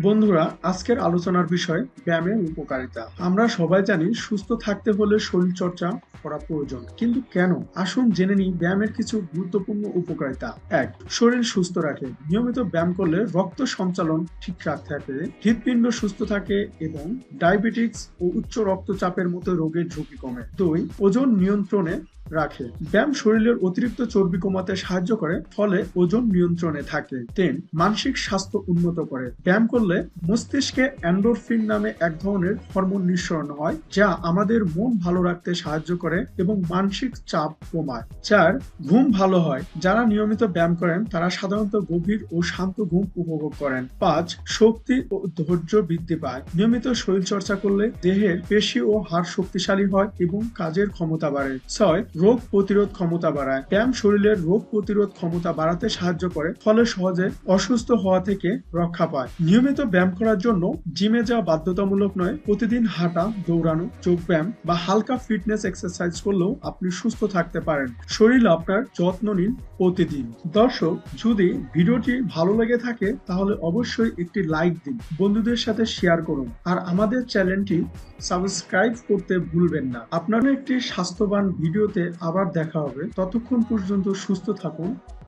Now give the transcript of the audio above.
বন্ধুরা, আজকের আলোচনার বিষয় ব্যায়ামের উপকারিতা। আমরা সবাই জানি সুস্থ থাকতে হলে শরীর চর্চা করা প্রয়োজন। কিন্তু কেন? আসুন জেনে নিই ব্যায়ামের কিছু গুরুত্বপূর্ণ উপকারিতা। এক, শরীর সুস্থ রাখে। নিয়মিত ব্যায়াম করলে রক্ত সঞ্চালন ঠিক রাখতে থাকে হৃৎপিণ্ড সুস্থ থাকে এবং ডায়াবেটিক্স ও উচ্চ রক্তচাপের মতো রোগের ঝুঁকি কমে। দুই, ওজন নিয়ন্ত্রণে রাখে। ব্যায়াম শরীরের অতিরিক্ত চর্বি কমাতে সাহায্য করে, ফলে ওজন নিয়ন্ত্রণে থাকে। তিন, মানসিক স্বাস্থ্য উন্নত করে। ব্যায়াম করলে মস্তিষ্কে অ্যান্ডোরফিন নামে এক ধরনের হরমোন নিঃসরণ হয়, যা আমাদের মন ভালো রাখতে সাহায্য করে এবং মানসিক চাপ কমায়। চার, ঘুম ভালো হয়। যারা নিয়মিত ব্যায়াম করেন, তারা সাধারণত গভীর ও শান্ত ঘুম উপভোগ করেন। পাঁচ, শক্তি ও ধৈর্য বৃদ্ধি পায়। নিয়মিত শরীর চর্চা করলে দেহের পেশি ও হাড় শক্তিশালী হয় এবং কাজের ক্ষমতা বাড়ে। ছয় রোগ প্রতিরোধ ক্ষমতা বাড়ায়। ব্যায়াম শরীরের রোগ প্রতিরোধ ক্ষমতা বাড়াতে সাহায্য করে, ফলে সহজে অসুস্থ হওয়া থেকে রক্ষা পায়। নিয়মিত ব্যায়াম করার জন্য জিমে যাওয়া বাধ্যতামূলক নয়, প্রতিদিন হাঁটা, দৌড়ানো যোগ ব্যায়াম বা হালকা ফিটনেস এক্সারসাইজ করলেও আপনি সুস্থ থাকতে পারেন। শরীর আপনার যত্ন নিন প্রতিদিন। দর্শক, যদি ভিডিওটি ভালো লেগে থাকে, তাহলে অবশ্যই একটি লাইক দিন। বন্ধুদের সাথে শেয়ার করুন। আর আমাদের চ্যানেলটি সাবস্ক্রাইব করতে ভুলবেন না। আপনার একটি স্বাস্থ্যবান ভিডিওতে আবার দেখা হবে। ততক্ষণ পর্যন্ত সুস্থ থাকুন।